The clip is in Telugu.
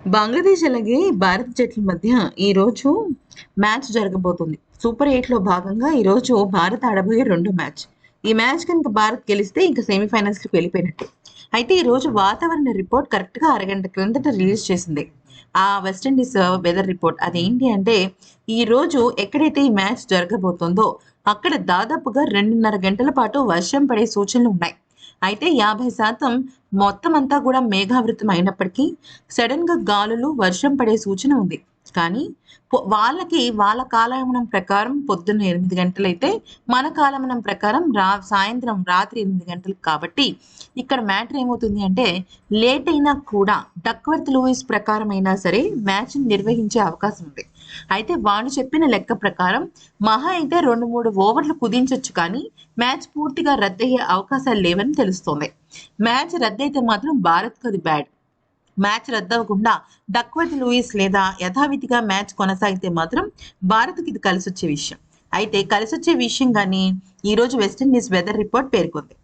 బంగ్లాదేశ్ అలాగే భారత జట్ల మధ్య ఈరోజు మ్యాచ్ జరగబోతుంది. సూపర్ ఎయిట్లో భాగంగా ఈరోజు భారత్ ఆడబోయే రెండో మ్యాచ్. ఈ మ్యాచ్ కనుక భారత్ గెలిస్తే ఇంకా సెమీఫైనల్స్కి వెళ్ళిపోయినట్టు. అయితే ఈరోజు వాతావరణ రిపోర్ట్ కరెక్ట్గా అరగంట క్రిందట రిలీజ్ చేసింది. ఆ వెస్టిండీస్ వెదర్ రిపోర్ట్ అదేంటి అంటే ఈ రోజు ఎక్కడైతే ఈ మ్యాచ్ జరగబోతుందో అక్కడ దాదాపుగా రెండున్నర గంటల పాటు వర్షం పడే సూచనలు ఉన్నాయి. అయితే యాభై శాతం మొత్తం అంతా కూడా మేఘావృతం అయినప్పటికీ సడన్గా గాలులు వర్షం పడే సూచన ఉంది. కానీ వాళ్ళకి వాళ్ళ కాలమనం ప్రకారం పొద్దున్న ఎనిమిది గంటలైతే మన కాలమనం ప్రకారం రా సాయంత్రం రాత్రి ఎనిమిది గంటలకు కాబట్టి ఇక్కడ మ్యాటర్ ఏమవుతుంది అంటే లేట్ అయినా కూడా డక్వర్త్ లూయిస్ ప్రకారం అయినా సరే మ్యాచ్ నిర్వహించే అవకాశం ఉంది. అయితే వాళ్ళు చెప్పిన లెక్క ప్రకారం మహా అయితే రెండు మూడు ఓవర్లు కుదించొచ్చు కానీ మ్యాచ్ పూర్తిగా రద్దయ్యే అవకాశాలు లేవని తెలుస్తోంది. మ్యాచ్ రద్దయితే మాత్రం భారత్కు అది బ్యాడ్. మ్యాచ్ రద్దవకుండా డక్వర్త్ లూయిస్ లేదా యథావిధిగా మ్యాచ్ కొనసాగితే మాత్రం భారత్కి ఇది కలిసొచ్చే విషయం. అయితే కలిసొచ్చే విషయం కానీ ఈరోజు వెస్టిండీస్ వెదర్ రిపోర్ట్ పేర్కొంది.